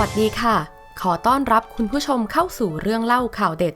วัสดีค่ะ ขอต้อนรับคุณผู้ชมเข้าสู่เรื่องเล่าข่าวเด็ด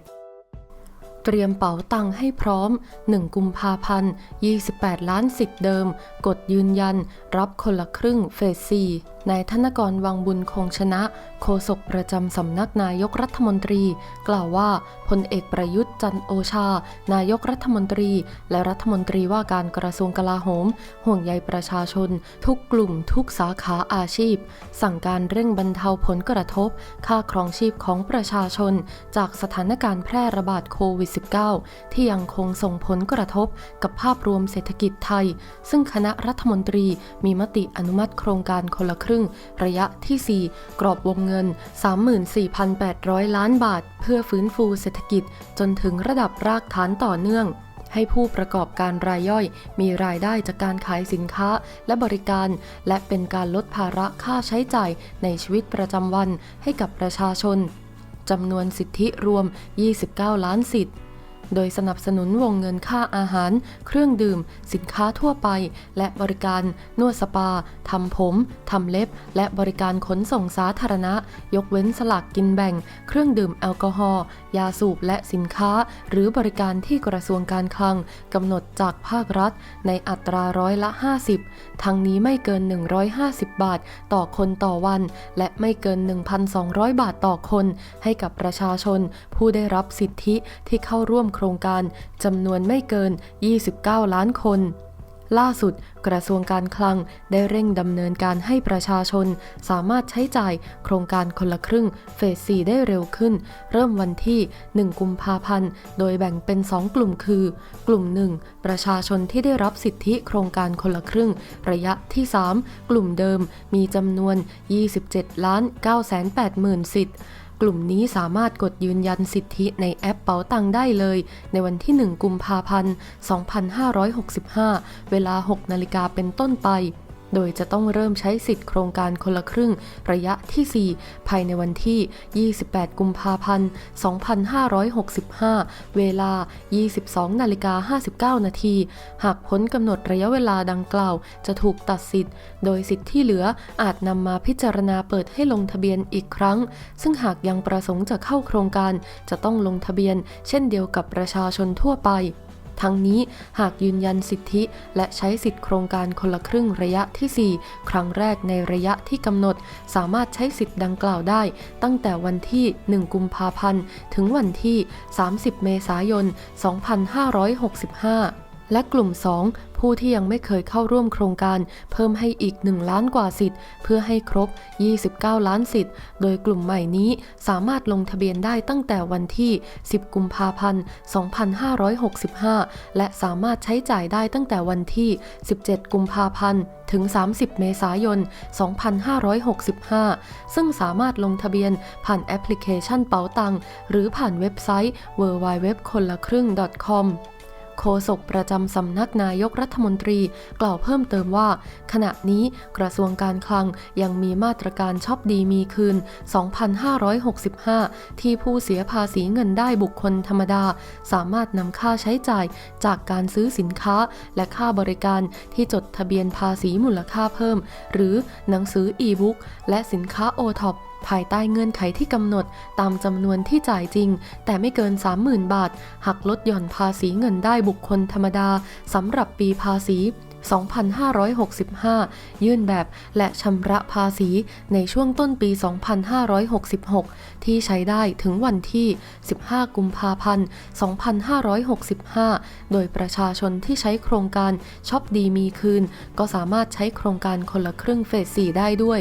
เตรียมเป๋าตังให้พร้อม 1 กุมภาพันธ์ 28 ล้านสิทธิ์เดิม กดยืนยัน รับคนละครึ่งเฟส4 นายธนกรวังบุญคงชนะโฆษกประจำสำนักนายกรัฐมนตรี กล่าวว่าพลเอกประยุทธ์จันโอชา นายกรัฐมนตรี และรัฐมนตรีว่าการกระทรวงกลาโหม ห่วงใยประชาชน ทุกกลุ่มทุกสาขาอาชีพ สั่งการเร่งบรรเทาผลกระทบ ค่าครองชีพของประชาชน จากสถานการณ์แพร่ระบาดโควิด -19 ที่ยังคงส่งผลกระทบกับภาพรวมเศรษฐกิจไทย ซึ่งคณะรัฐมนตรีมีมติอนุมัติโครงการคนละครึ่งระยะที่ 4 กรอบวงเงิน 34,800 ล้านบาท เพื่อฟื้นฟูเศรษฐกิจจนถึงระดับรากฐานต่อเนื่องให้ผู้ประกอบการรายย่อย มีรายได้จากการขายสินค้าและบริการ และเป็นการลดภาระค่าใช้จ่ายในชีวิตประจำวันให้กับประชาชนจำนวนสิทธิรวม 29 ล้านสิทธิ์ โดยสนับสนุนวงเงินค่าอาหาร เครื่องดื่ม สินค้าทั่วไป และบริการ นวดสปา ทำผม ทำเล็บ และบริการขนส่งสาธารณะ ยกเว้นสลากกินแบ่ง เครื่องดื่มแอลกอฮอล์ ยาสูบและสินค้า หรือบริการที่กระทรวงการคลังกำหนดจากภาครัฐ ในอัตราร้อยละ 50 ทั้งนี้ไม่เกิน 150 บาท ต่อคนต่อวัน และไม่เกิน 1,200 บาทต่อคน ให้กับประชาชน ผู้ได้รับสิทธิที่เข้าร่วมโครงการจำนวนไม่เกิน 29 ล้านคน ล่าสุด กระทรวงการคลังได้เร่งดำเนินการให้ประชาชน สามารถใช้จ่ายโครงการคนละครึ่งเฟส 4 ได้เร็วขึ้น เริ่มวันที่ 1 กุมภาพันธ์ โดยแบ่งเป็น 2 กลุ่มคือ กลุ่ม 1 ประชาชนที่ได้รับสิทธิโครงการคนละครึ่ง ระยะที่ 3 กลุ่มเดิมมีจำนวน 27 ล้าน9 8 0 0 0 0สิทธิ์ กลุ่มนี้สามารถกดยืนยันสิทธิในแอปเป๋าตังได้เลย ในวันที่ 1 กุมภาพันธ์ 2565 เวลา 6 นาฬิกาเป็นต้นไป โดยจะต้องเริ่มใช้สิทธิ์โครงการคนละครึ่งระยะที่ 4 ภายในวันที่ 28 กุมภาพันธ์ 2565 เวลา 22 นาฬิกา 59 นาที หากพ้นกำหนดระยะเวลาดังกล่าว จะถูกตัดสิทธิ์ โดยสิทธิ์ที่เหลืออาจนำมาพิจารณาเปิดให้ลงทะเบียนอีกครั้ง ซึ่งหากยังประสงค์จะเข้าโครงการ จะต้องลงทะเบียน เช่นเดียวกับประชาชนทั่วไป ทั้งนี้หากยืนยันสิทธิ และใช้สิทธิโครงการคนละครึ่งระยะที่ 4 ครั้งแรกในระยะที่กำหนด สามารถใช้สิทธิดังกล่าวได้ ตั้งแต่วันที่ 1 กุมภาพันธ์ ถึงวันที่ 30 เมษายน 2565 และกลุ่ม 2 ผู้ที่ยังไม่เคยเข้าร่วมโครงการ เพิ่มให้อีก 1 ล้านกว่าสิทธิ์ เพื่อให้ครบ 29 ล้านสิทธิ์ โดยกลุ่มใหม่นี้สามารถลงทะเบียนได้ตั้งแต่วันที่ 10 กุมภาพันธ์ 2565 และสามารถใช้จ่ายได้ตั้งแต่วันที่ 17 กุมภาพันธ์ถึง 30 เมษายน 2565 ซึ่งสามารถลงทะเบียนผ่านแอปพลิเคชันเป๋าตัง หรือผ่านเว็บไซต์ www คนละครึ่ง .com โฆษกประจำสำนักนายกรัฐมนตรีกล่าวเพิ่มเติมว่า ขณะนี้กระทรวงการคลังยังมีมาตรการช็อปดีมีคืน 2,565 ที่ผู้เสียภาษีเงินได้บุคคลธรรมดา สามารถนำค่าใช้จ่ายจากการซื้อสินค้าและค่าบริการที่จดทะเบียนภาษีมูลค่าเพิ่ม หรือหนังสืออีบุ๊กและสินค้าโอท็อป ภายใต้เงื่อนไขที่กำหนดตามจำนวนที่จ่ายจริง แต่ไม่เกิน 30,000 บาท หักลดหย่อนภาษีเงินได้บุคคลธรรมดาสำหรับปีภาษี 2565 ยื่นแบบและชำระภาษีในช่วงต้นปี 2566 ที่ใช้ได้ถึงวันที่ 15 กุมภาพันธ์ 2565 โดยประชาชนที่ใช้โครงการช็อปดีมีคืน ก็สามารถใช้โครงการคนละครึ่งเฟส 4 ได้ด้วย